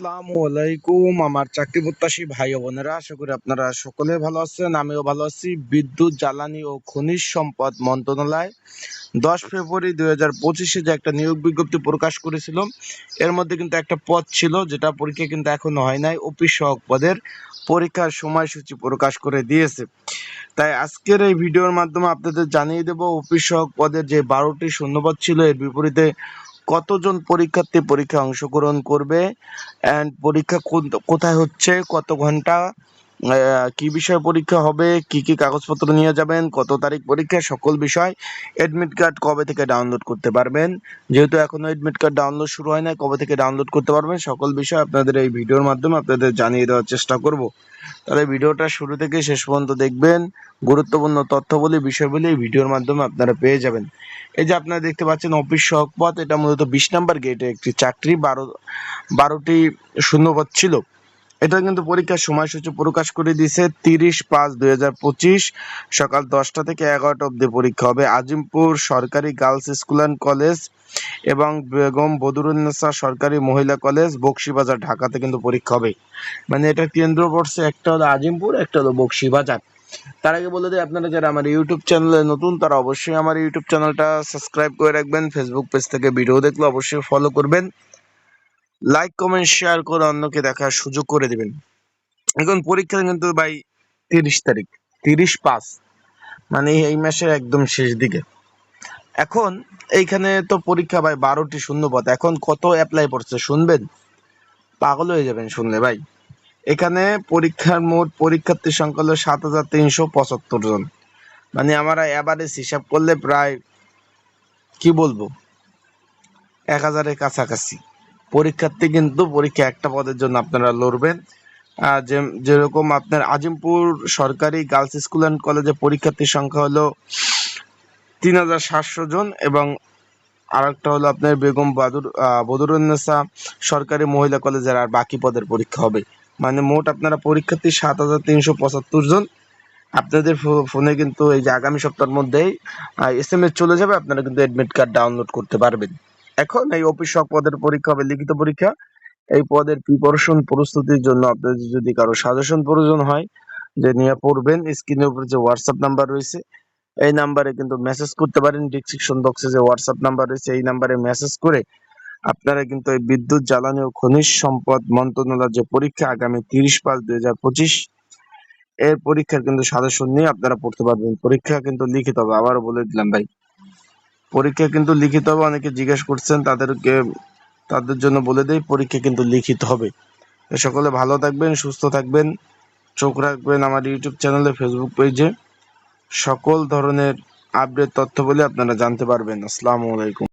আসসালামু আলাইকুম। আমার চাকরি প্রত্যাশী ভাই বোনেরা, আশা করি আপনারা সকলে ভালো আছেন, আমিও ভালো আছি। বিদ্যুৎ, জ্বালানি ও খনিজ সম্পদ মন্ত্রণালয় দশ ফেব্রুয়ারি দুই হাজার পঁচিশে যে একটা নিয়োগ বিজ্ঞপ্তি প্রকাশ করেছিল এর মধ্যে কিন্তু একটা পদ ছিল, যেটা পরীক্ষা কিন্তু এখনও হয় নাই, অফিস সহক পদের পরীক্ষার সময়সূচি প্রকাশ করে দিয়েছে। তাই আজকের এই ভিডিওর মাধ্যমে আপনাদের জানিয়ে দেব, অফিস সহক পদের যে বারোটি শূন্যপদ ছিল, এর বিপরীতে কতজন পরীক্ষার্থী পরীক্ষায় অংশগ্রহণ করবে অ্যান্ড পরীক্ষা কোথায় হচ্ছে, কত ঘণ্টা কি বিষয়ে পরীক্ষা হবে, কি কি কাগজপত্র নিয়ে যাবেন, কত তারিখ পরীক্ষা, সকল বিষয় এডমিট কার্ড কবে থেকে ডাউনলোড করতে পারবেন। যেহেতু এখনও এডমিট কার্ড ডাউনলোড শুরু হয় না কবে থেকে ডাউনলোড করতে পারবেন, সকল বিষয় আপনাদের এই ভিডিওর মাধ্যমে আপনাদের জানিয়ে দেওয়ার চেষ্টা করব। তাহলে ভিডিওটা শুরু থেকে শেষ পর্যন্ত দেখবেন। গুরুত্বপূর্ণ তথ্যবলী বিষয়গুলি এই ভিডিওর মাধ্যমে আপনারা পেয়ে যাবেন। এই যে আপনারা দেখতে পাচ্ছেন অফিস সহক পথ এটা মূলত বিশ নাম্বার গেটে একটি চাকরি, বারো, বারোটি শূন্যপদ ছিল। এটা কিন্তু পরীক্ষার সময়সূচি প্রকাশ করে দিয়েছে তিরিশ পাঁচ দুই সকাল দশটা থেকে এগারোটা অবধি পরীক্ষা হবে। আজিমপুর সরকারি গার্লস স্কুল অ্যান্ড কলেজ এবং বেগম বদরুন্নেসা সরকারি মহিলা কলেজ বক্সিবাজার ঢাকাতে কিন্তু পরীক্ষা হবে। মানে এটা কেন্দ্র পড়ছে, একটা হলো আজিমপুর, একটা হলো বক্সিবাজার। তার আগে বলে দিই, আপনারা যারা আমার ইউটিউব চ্যানেলে নতুন, তারা অবশ্যই আমার ইউটিউব চ্যানেলটা সাবস্ক্রাইব করে রাখবেন। ফেসবুক পেজ থেকে ভিডিও দেখলে অবশ্যই ফলো করবেন। লাইক কমেন্ট শেয়ার করে অন্যকে দেখার সুযোগ করে দিবেন। এখন পরীক্ষা কিন্তু ভাই তিরিশ তারিখ, তিরিশ পাঁচ। মানে এই মাসের একদম শেষ দিকে। এখন এইখানে তো পরীক্ষা ভাই বারোটি শূন্যপদ এখন কত অ্যাপ্লাই পড়ছে শুনবেন? পাগল হয়ে যাবেন শুনলে ভাই। এখানে পরীক্ষার মোট পরীক্ষার্থীর সংখ্যা হলো সাত হাজার তিনশো পঁচাত্তর জন। মানে আমরা অ্যাভারেজ হিসাব করলে প্রায়, কি বলব? এক হাজারের কাছাকাছি। পরীক্ষার্থী কিন্তু পরীক্ষা একটা পদের জন্য আপনারা লড়বেন। যে, যেরকম আপনার আজিমপুর সরকারি গার্লস স্কুল অ্যান্ড কলেজে পরীক্ষার্থীর সংখ্যা হলো তিন হাজার সাতশো জন এবং আরেকটা হলো আপনার বেগম বাদুর বদরুন্নেসা সরকারি মহিলা কলেজের আর বাকি পদের পরীক্ষা হবে। মানে মোট আপনারা পরীক্ষার্থী সাত হাজার তিনশো পঁচাত্তর জন। আপনাদের ফোনে কিন্তু এই যে আগামী সপ্তাহের মধ্যেই এস এম এস চলে যাবে, আপনারা কিন্তু অ্যাডমিট কার্ড ডাউনলোড করতে পারবেন। এখন এই অফিস সব পদের পরীক্ষা হবে, লিখিত পরীক্ষা। এই পদের প্রিপারেশন প্রস্তুতির জন্য আপনাদের যদি কারও সাজেশন প্রয়োজন হয়, যে নিয়ে পড়বেন স্ক্রিনের উপরে যে হোয়াটসঅ্যাপ নাম্বার রয়েছে, এই নাম্বারে কিন্তু মেসেজ করতে পারেন। ডিসক্রিপশন বক্সে যে হোয়াটসঅ্যাপ নাম্বার রয়েছে, এই নাম্বারে মেসেজ করে আপনারা কিন্তু এই বিদ্যুৎ, জ্বালানি ও খনিজ সম্পদ মন্ত্রণালয়ের যে পরীক্ষা আগামী তিরিশ পাঁচ দুই হাজার পঁচিশ, এর পরীক্ষার কিন্তু সাজেশন নিয়ে আপনারা পড়তে পারবেন। পরীক্ষা কিন্তু লিখিত হবে, আবারও বলে দিলাম ভাই। পরীক্ষা কিন্তু লিখিত হবে। অনেকে জিজ্ঞেস করছেন, তাদেরকে, তাদের জন্য বলে দেই, পরীক্ষা কিন্তু লিখিত হবে। সকলে ভালো থাকবেন, সুস্থ থাকবেন। চোখ রাখবেন আমার ইউটিউব চ্যানেলে ফেসবুক পেজে। সকল ধরনের আপডেট তথ্য বলে আপনারা জানতে পারবেন। আসসালামু আলাইকুম।